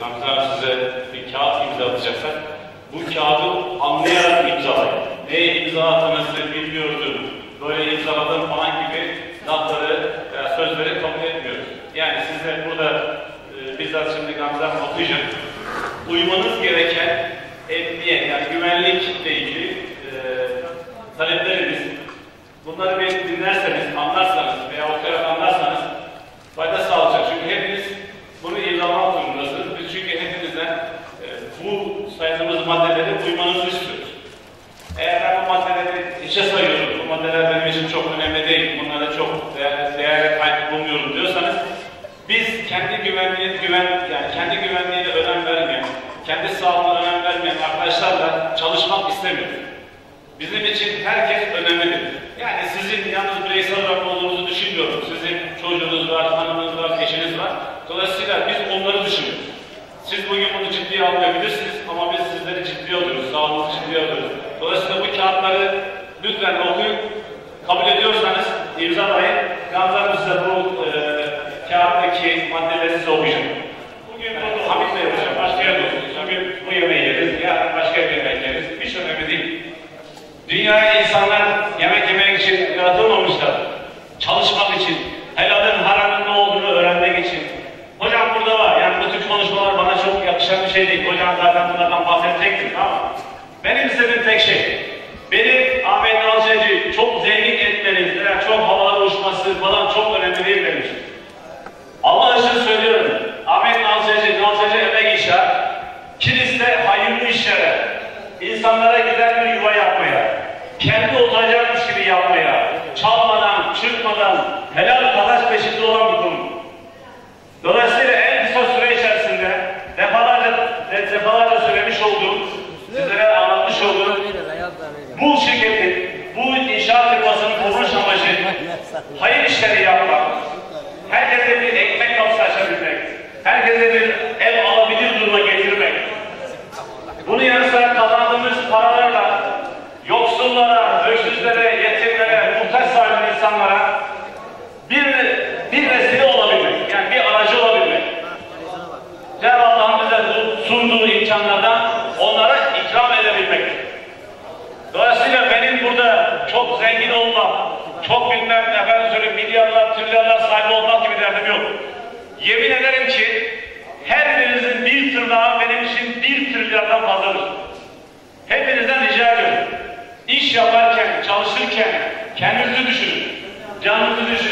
Hanım size bir kağıt imzalatacaklar. Bu kağıdı anlayarak imzalayın. Neye imza attığınızı bilmiyordum, böyle imzaladım falan gibi lafları veya sözleri kabul etmiyoruz. Yani size burada e, bizzat şimdi Hanım okuyacak. Uymanız gereken emniyet, yani güvenlikle ilgili e, taleplerimiz. Bunları bir dinlerseniz, anlarsanız veya okuyarak anlarsanız fayda sağlayacak. Çünkü hepiniz bunu imzalamak durumundasınız. Biz çünkü hepinizden e, bu saydığımız maddelere uymanızı istiyoruz. Eğer ben bu maddeleri içe sayıyorum, bu maddeler benim için çok önemli değil, bunlara çok değer, değer kayıp bulmuyorum diyorsanız biz kendi güvenliğine güven, yani kendi güvenliğine önem vermeyen, kendi sağlığına önem vermeyen arkadaşlarla çalışmak istemiyoruz. Bizim için herkes önemlidir. Yani sizin yalnız bireysel olarak olduğunuzu düşünmüyorum. Sizin çocuğunuz var, hanımınız var, eşiniz var. Dolayısıyla biz onları düşünüyoruz. Siz bugün bunu ciddiye almayabilirsiniz ama biz sizleri ciddiye alıyoruz, sağlığınızı ciddiye alıyoruz. Dolayısıyla bu kağıtları lütfen okuyun. Kabul ediyorsanız imzalayın. Gamze size bu e, kağıttaki maddeleri size okuyacağım. Bugün bunu Hamit'le yapacağım. Başka yerde olsun. Bugün bu yemeği yeriz, yarın başka bir yemek yeriz. Hiç önemli değil. Dünyaya insanlar yemek yemek için yaratılmamışlar. Çalışmak için, helalin haramın ne olduğunu öğrenmek için. Hocam burada var. Yani bu tür konuşmalar bana çok yakışan bir şey değil. Hocam zaten bunlardan bahsedecektir ama benim istediğim tek şey, benim Ahmet Nalcı'yı çok zengin etmeniz veya çok havalı uçması falan çok önemli değil benim için. Allah için söylüyorum. Ahmet Nalcı'cı, Nalcı'cı emek inşa, kiliste hayırlı işlere, insanlara güzel bir yuva yapmaya, kendi olacakmış gibi yapmaya, çalmadan, çırpmadan, helal kazanç peşinde olan bir kurum. Dolayısıyla bu şirketin, bu inşaat firmasının kuruluş amacı hayır işleri yapmak, herkese bir ekmek kapısı açabilmek, herkese bir zengin olmak, çok bilmem efendim milyarlar, trilyarlar sahibi olmak gibi derdim yok. Yemin ederim ki her birinizin bir tırnağı benim için bir trilyardan fazladır. Hepinizden rica ediyorum. İş yaparken, çalışırken kendinizi düşünün. Canınızı düşünün.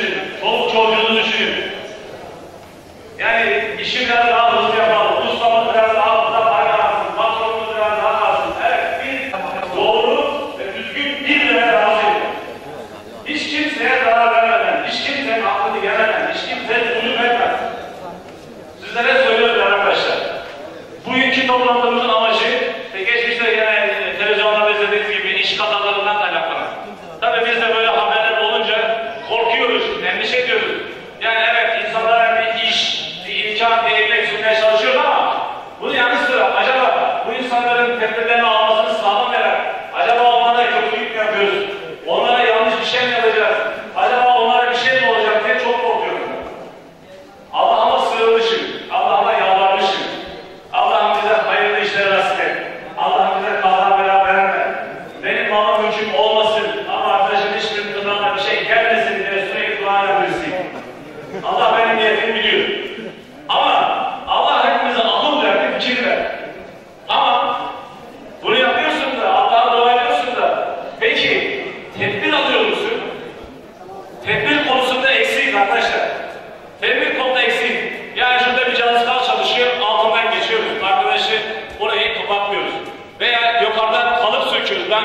that is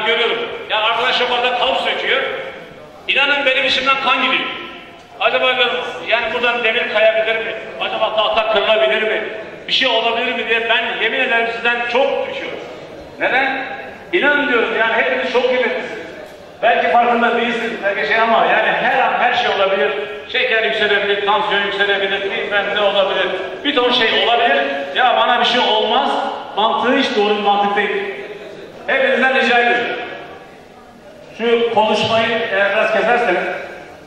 görüyorum. Ya arkadaş yukarıda kalıp söküyor. İnanın benim işimden kan gidiyor. Acaba diyorum, yani buradan demir kayabilir mi? Acaba tahta kırılabilir mi? Bir şey olabilir mi diye ben yemin ederim sizden çok düşüyorum. Neden? İnanın diyorum yani hepiniz çok kıymetlisiniz. Belki farkında değilsiniz belki şey ama yani her an her şey olabilir. Şeker yükselebilir, tansiyon yükselebilir, bilmem ne olabilir. Bir ton şey olabilir. Ya bana bir şey olmaz. Mantığı hiç doğru bir mantık değil. Hepinizden rica ediyorum. Şu konuşmayı eğer biraz keserseniz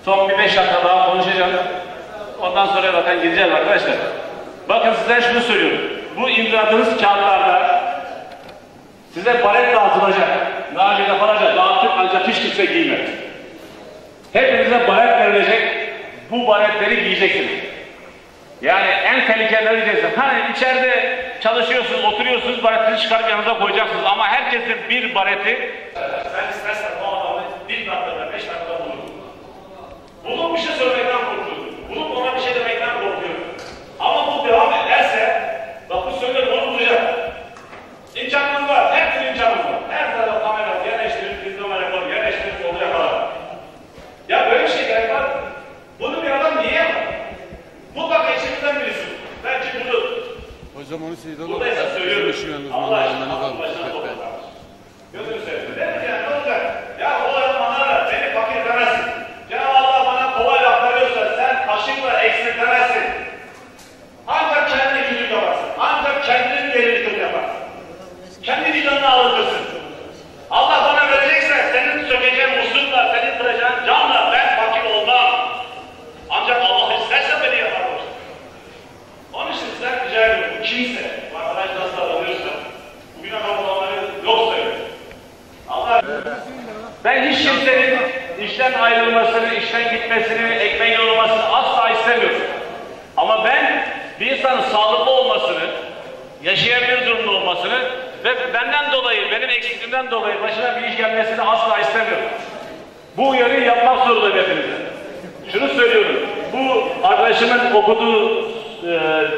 son bir beş dakika daha konuşacağım. Ondan sonra zaten gideceğiz arkadaşlar. Bakın size şunu söylüyorum. Bu imzaladığınız kağıtlarda size baret dağıtılacak. Daha önce defalarca dağıttık ancak hiç kimse giymedi. Hepinize baret verilecek. Bu baretleri giyeceksiniz. Yani en tehlikelileri diyeceksiniz. Hani içeride çalışıyorsunuz, oturuyorsunuz, baretini çıkarıp yanınıza koyacaksınız. Ama herkesin bir bareti işten ayrılmasını, işten gitmesini, ekmeğin olmasını asla istemiyorum. Ama ben bir insanın sağlıklı olmasını, yaşayabilir durumda olmasını ve benden dolayı, benim eksikliğimden dolayı başına bir iş gelmesini asla istemiyorum. Bu uyarıyı yapmak zorundayım hepinize. Şunu söylüyorum, bu arkadaşımın okuduğu e,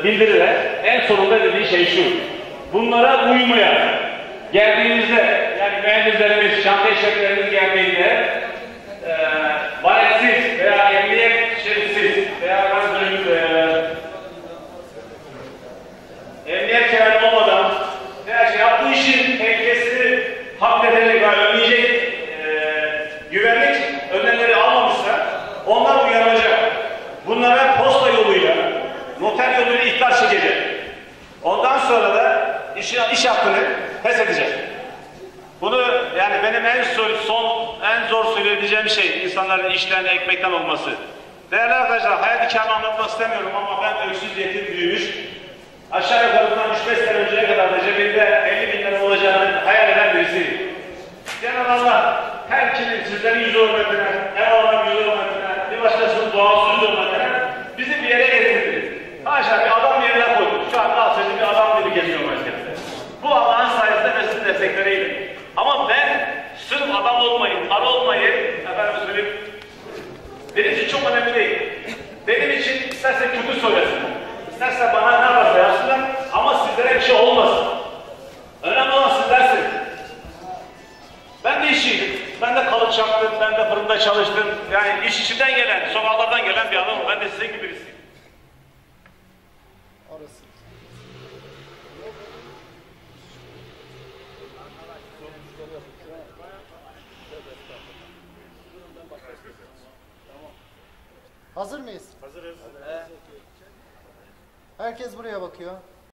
bildiride en sonunda dediği şey şu. Bunlara uymaya geldiğinizde, yani mühendislerimiz, şantiye geldiğinde e, baretsiz veya emniyet şeritsiz veya ben söyleyeyim, e, emniyet kemeri olmadan veya şey yaptığı işin tehlikesini hak ederek ve önleyecek e, güvenlik önlemleri almamışsa onlar uyarılacak. Bunlara posta yoluyla, noter yoluyla ihtar çekecek. Ondan sonra da iş, iş hakkını feshedecek. Bunu yani benim en son, en zor söyleyeceğim şey insanların işten, ekmekten olması. Değerli arkadaşlar, hayat hikayemi anlatmak istemiyorum ama ben öksüz yetim büyümüş, aşağı yukarı bundan 3-5 sene önceye kadar da cebinde 50 bin lira olacağını hayal eden birisiyim. Cenab-ı Allah her kimin sizlerin yüzü hürmetine, ev alanın yüzü hürmetine, bir başkasının doğası yüzü hürmetine bizi bir yere getirdi. Benim için çok önemli değil. Benim için isterse kötü söylesin. İsterse bana ne yaparsa yapsınlar ama sizlere bir şey olmasın. Önemli olan sizlersiniz. Ben de işçiydim. Ben de kalıp çaktım, ben de fırında çalıştım. Yani iş içinden gelen, sokaklardan gelen bir adamım. Ben de sizin gibi birisiyim. Hazır mıyız? Hazırız. Herkes buraya bakıyor.